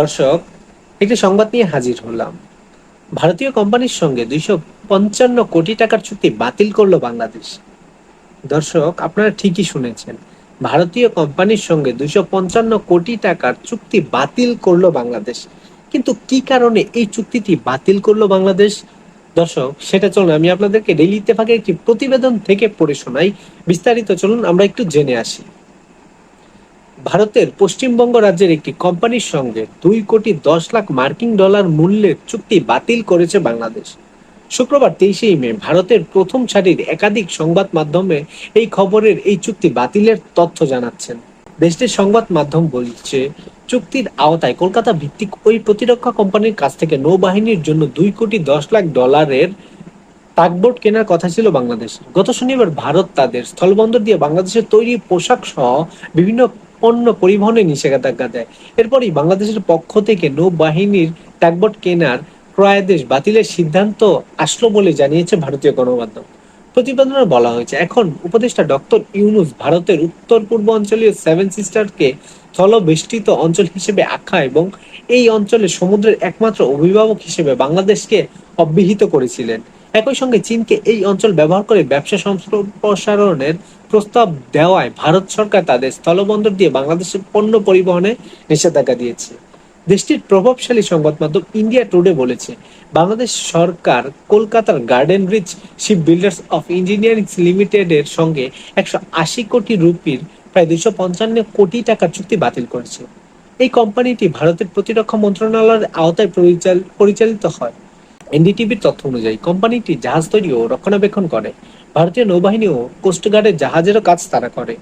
দর্শক, একটি সংবাদ নিয়ে হাজির হলাম। ভারতীয় কোম্পানির সঙ্গে দুইশো পঞ্চান্ন কোটি টাকার চুক্তি বাতিল করল বাংলাদেশ। দর্শক, আপনারা ঠিকই শুনেছেন, ভারতীয় কোম্পানির সঙ্গে দুইশো পঞ্চান্ন কোটি টাকার চুক্তি বাতিল করল বাংলাদেশ। কিন্তু কি কারণে এই চুক্তিটি বাতিল করল বাংলাদেশ? দর্শক, সেটা চলুন, আমি আপনাদেরকে ডেইলি ইত্তেফাকে একটি প্রতিবেদন থেকে পড়ে শোনাই। বিস্তারিত চলুন, আমরা একটু জেনে আসি। ভারতের পশ্চিমবঙ্গ রাজ্যের একটি কোম্পানির সঙ্গে দুই কোটি দশ লাখ মার্কিন ডলার মূল্যের চুক্তি বাতিল করেছে বাংলাদেশ। শুক্রবার তেইশেই মে ভারতের প্রথম সারির একাধিক সংবাদ মাধ্যমে এই খবরের এই চুক্তি বাতিলের তথ্য জানাচ্ছেন। দেশটির সংবাদ মাধ্যম বলছে, চুক্তির আওতায় কলকাতা ভিত্তিক ওই প্রতিরক্ষা কোম্পানির কাছ থেকে নৌবাহিনীর জন্য দুই কোটি দশ লাখ ডলারের টাগবোট কেনার কথা ছিল বাংলাদেশ। গত শনিবার ভারত তাদের স্থলবন্দর দিয়ে বাংলাদেশের তৈরি পোশাক সহ বিভিন্ন পণ্য পরিবহনে নিষেধাজ্ঞা দেয়। এরপরই বাংলাদেশের পক্ষ থেকে নৌবাহিনীর টাগবোট কেনার ক্রয়াদেশ বাতিলের সিদ্ধান্ত আসলো বলে জানিয়েছে ভারতীয় গণমাধ্যম। প্রতিবেদনে বলা হয়েছে, এখন উপদেষ্টা ডক্টর ইউনুস ভারতের উত্তর পূর্ব অঞ্চলীয় সেভেন সিস্টারকে স্থলবেষ্টিত অঞ্চল হিসেবে আখ্যা এবং এই অঞ্চলে সমুদ্রের একমাত্র অভিভাবক হিসেবে বাংলাদেশকে অব্যাহত করেছিলেন। একই সঙ্গে চীনকে এই অঞ্চল ব্যবহার করে ব্যবসা সম্প্রসারণের প্রস্তাব দেওয়ায় ভারত সরকার তাদের স্থলবন্দর দিয়ে বাংলাদেশের পণ্য পরিবহনে নিষেধাজ্ঞা দিয়েছে। দেশটির প্রভাবশালী সংবাদ মাধ্যম ইন্ডিয়া টুডে বলেছে, বাংলাদেশ সরকার কলকাতার garden reach ship builders of engineering limited এর সঙ্গে একশো আশি কোটি রুপির, প্রায় দুইশো পঞ্চান্ন কোটি টাকার চুক্তি বাতিল করেছে। এই কোম্পানিটি ভারতের প্রতিরক্ষা মন্ত্রণালয়ের আওতায় পরিচালিত হয়। এনডিটিভির তথ্য অনুযায়ী, কোম্পানিটি জাহাজ তৈরি ও রক্ষণাবেক্ষণ করে। ভারতীয় নৌবাহিনী ও কোস্টগার্ডের জাহাজেরও কাজ তারা করে।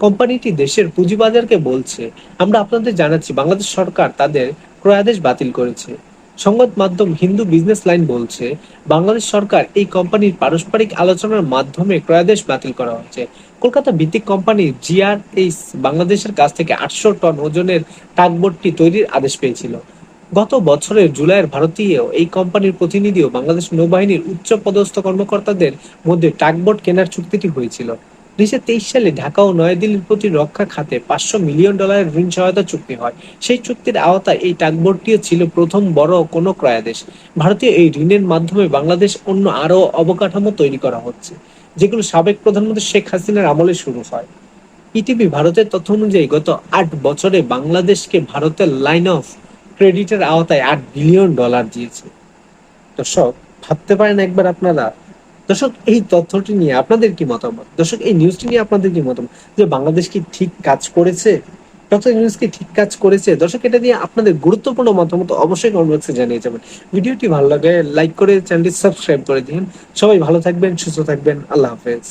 কোম্পানিটি দেশের পুঁজিবাজারকে বলছে, আমরা আপনাদের জানাচ্ছি, বাংলাদেশ সরকার তাদের ক্রয়াদেশ বাতিল করেছে। সংবাদ মাধ্যম হিন্দু বিজনেস লাইন বলছে, বাংলাদেশ সরকার এই কোম্পানির পারস্পরিক আলোচনার মাধ্যমে ক্রয়াদেশ বাতিল করা হয়েছে কলকাতা ভিত্তিক কোম্পানি জিআরএইচ বাংলাদেশের কাছ থেকে আটশো টন ওজনের টাকবোটটি তৈরির আদেশ পেয়েছিল। গত বছরের জুলাইয়ের ভারতীয় এই কোম্পানির প্রতিনিধি ও বাংলাদেশ নৌবাহিনীর উচ্চ পদস্থ কর্মকর্তাদের মধ্যে টাকবোট কেনার চুক্তিটি হয়েছিল। দুইশো তেইশ সালে ঢাকা ও নয়াদিল্লির প্রতি রক্ষা খাতে পাঁচশো মিলিয়ন ডলারের ঋণ সহায়তা চুক্তি হয়। সেই চুক্তির আওতায় এই ছিল প্রথম বড় কোনো ক্রয়াদেশ। ভারতীয় এই ঋণের মাধ্যমে বাংলাদেশ অন্য আরও অবকাঠামো তৈরি করা হচ্ছে, যেগুলো সাবেক প্রধানমন্ত্রী শেখ হাসিনার আমলে শুরু হয়। ইটিভি ভারতের তথ্য অনুযায়ী গত আট বছরে বাংলাদেশকে ভারতের লাইন অফ ক্রেডিটের আওতায় আট বিলিয়ন ডলার দিয়েছে। দর্শক, ভাবতে পারেন একবার আপনারা। দর্শক, এই তথ্যটি নিয়ে আপনাদের কি মতামত? দর্শক, এই নিউজটি নিয়ে আপনাদের কি মতামত? যে বাংলাদেশ কি ঠিক কাজ করেছে? ডক্টর নিউজ কি ঠিক কাজ করেছে? দর্শক, এটা নিয়ে আপনাদের গুরুত্বপূর্ণ মতামত অবশ্যই কমেন্ট বক্সে জানিয়ে যাবেন। ভিডিওটি ভালো লাগে লাইক করে চ্যানেলটি সাবস্ক্রাইব করে দিন। সবাই ভালো থাকবেন, সুস্থ থাকবেন। আল্লাহ হাফেজ।